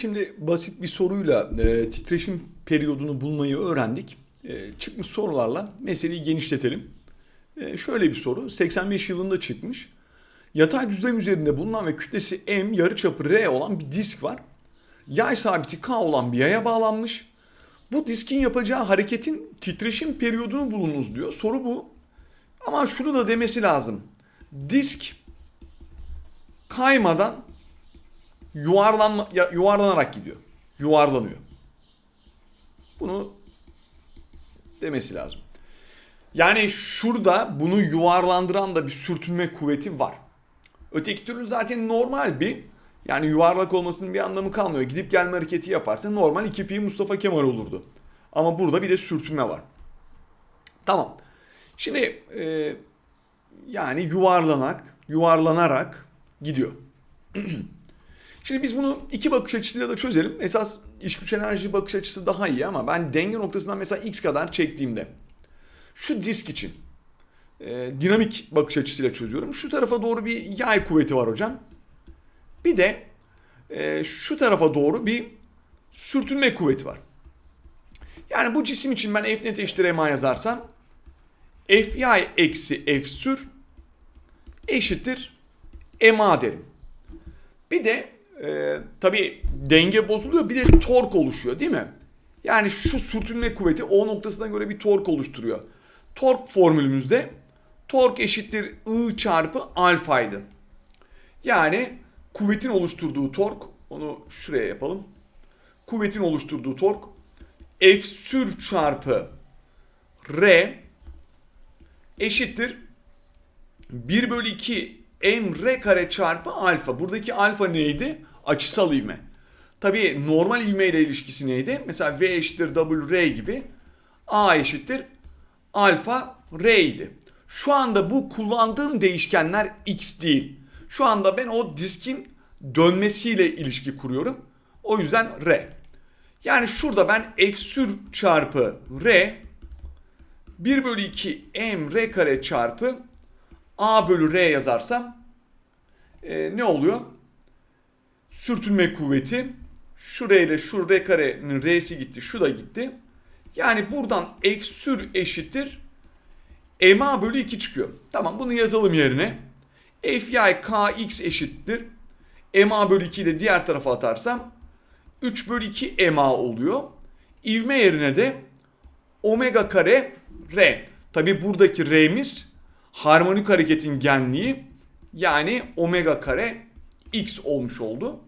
Şimdi basit bir soruyla e, titreşim periyodunu bulmayı öğrendik. E, çıkmış sorularla meseleyi genişletelim. E, şöyle bir soru. 85 yılında çıkmış. Yatay düzlem üzerinde bulunan ve kütlesi m, yarıçapı r olan bir disk var. Yay sabiti k olan bir yaya bağlanmış. Bu diskin yapacağı hareketin titreşim periyodunu bulunuz diyor. Soru bu. Ama şunu da demesi lazım. Disk kaymadan yuvarlanma, ya- yuvarlanarak gidiyor. Yuvarlanıyor. Bunu demesi lazım. Yani şurada bunu yuvarlandıran da bir sürtünme kuvveti var. Öteki türlü zaten normal bir yani yuvarlak olmasının bir anlamı kalmıyor. Gidip gelme hareketi yaparsa normal 2 pi Mustafa Kemal olurdu. Ama burada bir de sürtünme var. Tamam. Şimdi e, yani yuvarlanak, yuvarlanarak gidiyor. Şimdi biz bunu iki bakış açısıyla da çözelim. Esas iş güç enerji bakış açısı daha iyi ama ben denge noktasından mesela x kadar çektiğimde şu disk için e, dinamik bakış açısıyla çözüyorum. Şu tarafa doğru bir yay kuvveti var hocam. Bir de e, şu tarafa doğru bir sürtünme kuvveti var. Yani bu cisim için ben F net eşittir MA yazarsam F yay eksi F sür eşittir MA derim. Bir de e, tabii denge bozuluyor bir de tork oluşuyor değil mi? Yani şu sürtünme kuvveti O noktasına göre bir tork oluşturuyor. Tork formülümüzde tork eşittir I çarpı alfaydı. Yani kuvvetin oluşturduğu tork, onu şuraya yapalım. Kuvvetin oluşturduğu tork F sür çarpı R eşittir 1 bölü 2 m r kare çarpı alfa. Buradaki alfa neydi? Açısal ivme. Tabii normal ivme ile ilişkisi neydi? Mesela v eşittir w r gibi a eşittir alfa r idi. Şu anda bu kullandığım değişkenler x değil. Şu anda ben o diskin dönmesiyle ilişki kuruyorum. O yüzden r. Yani şurada ben f sür çarpı r 1 bölü 2 m r kare çarpı a bölü r yazarsam e, ne oluyor? Sürtünme kuvveti şu r ile şu r karenin r'si gitti şu da gitti. Yani buradan f sür eşittir ma bölü 2 çıkıyor. Tamam bunu yazalım yerine. f yay kx eşittir. ma bölü 2 ile diğer tarafa atarsam 3 bölü 2 ma oluyor. İvme yerine de omega kare r. Tabi buradaki r'miz harmonik hareketin genliği yani omega kare x olmuş oldu.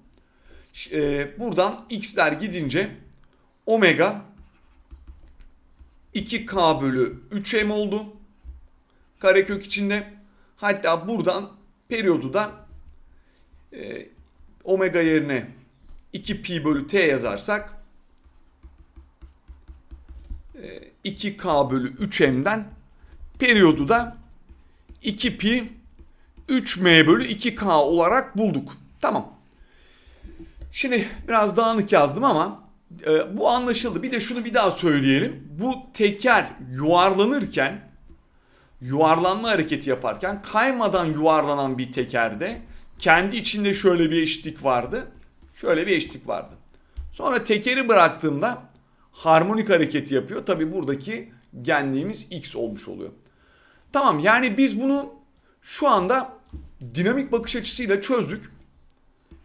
Ee, buradan x'ler gidince omega 2k bölü 3m oldu. Karekök içinde. Hatta buradan periyodu da e, omega yerine 2 pi bölü t yazarsak e, 2k bölü 3m'den periyodu da 2 pi 3m bölü 2k olarak bulduk. Tamam. Şimdi biraz dağınık yazdım ama e, bu anlaşıldı. Bir de şunu bir daha söyleyelim. Bu teker yuvarlanırken yuvarlanma hareketi yaparken kaymadan yuvarlanan bir tekerde kendi içinde şöyle bir eşitlik vardı. Şöyle bir eşitlik vardı. Sonra tekeri bıraktığımda harmonik hareketi yapıyor. Tabi buradaki genliğimiz x olmuş oluyor. Tamam yani biz bunu şu anda dinamik bakış açısıyla çözdük.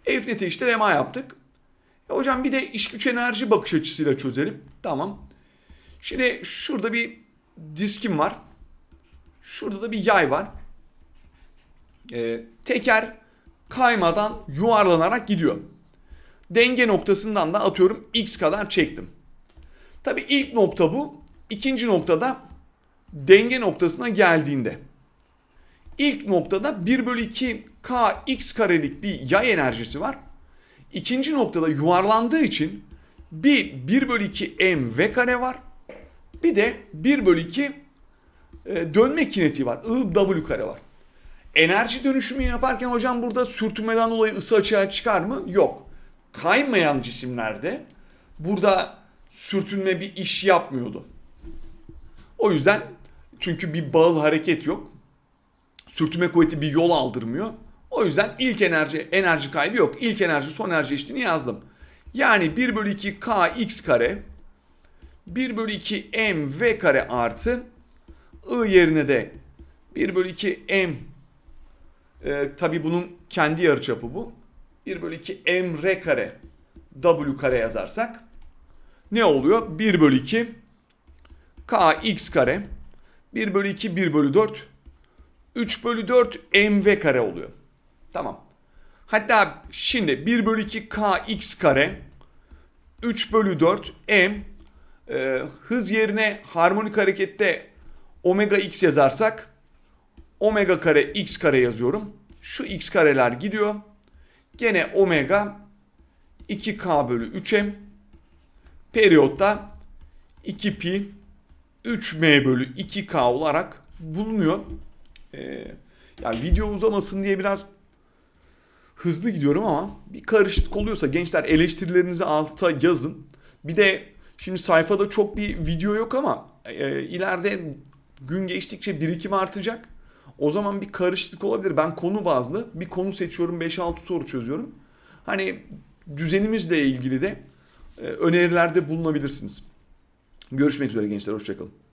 F net eşittir MA yaptık. E hocam bir de iş güç enerji bakış açısıyla çözelim. Tamam. Şimdi şurada bir diskim var. Şurada da bir yay var. E, teker kaymadan yuvarlanarak gidiyor. Denge noktasından da atıyorum x kadar çektim. Tabi ilk nokta bu. İkinci noktada denge noktasına geldiğinde. İlk noktada 1 bölü 2 kx karelik bir yay enerjisi var. İkinci noktada yuvarlandığı için bir 1 bölü 2 m v kare var. Bir de 1 bölü 2 e, dönme kinetiği var. I w kare var. Enerji dönüşümü yaparken hocam burada sürtünmeden dolayı ısı açığa çıkar mı? Yok. Kaymayan cisimlerde burada sürtünme bir iş yapmıyordu. O yüzden çünkü bir bağıl hareket yok. Sürtünme kuvveti bir yol aldırmıyor. O yüzden ilk enerji enerji kaybı yok. İlk enerji son enerji eşitliğini yazdım. Yani 1 bölü 2 k x kare 1 bölü 2 m v kare artı i yerine de 1 bölü 2 m e, tabi bunun kendi yarıçapı bu. 1 bölü 2 m r kare w kare yazarsak ne oluyor? 1 bölü 2 k x kare 1 bölü 2 1 bölü 4 3 bölü 4 mv kare oluyor. Tamam. Hatta şimdi 1 bölü 2 k x kare 3 bölü 4 m e, hız yerine harmonik harekette omega x yazarsak omega kare x kare yazıyorum. Şu x kareler gidiyor. Gene omega 2k bölü 3m periyotta 2 pi 3m bölü 2k olarak bulunuyor. Ee, yani video uzamasın diye biraz hızlı gidiyorum ama bir karışıklık oluyorsa gençler eleştirilerinizi alta yazın. Bir de şimdi sayfada çok bir video yok ama e, ileride gün geçtikçe birikim artacak. O zaman bir karışıklık olabilir. Ben konu bazlı bir konu seçiyorum 5-6 soru çözüyorum. Hani düzenimizle ilgili de e, önerilerde bulunabilirsiniz. Görüşmek üzere gençler hoşçakalın.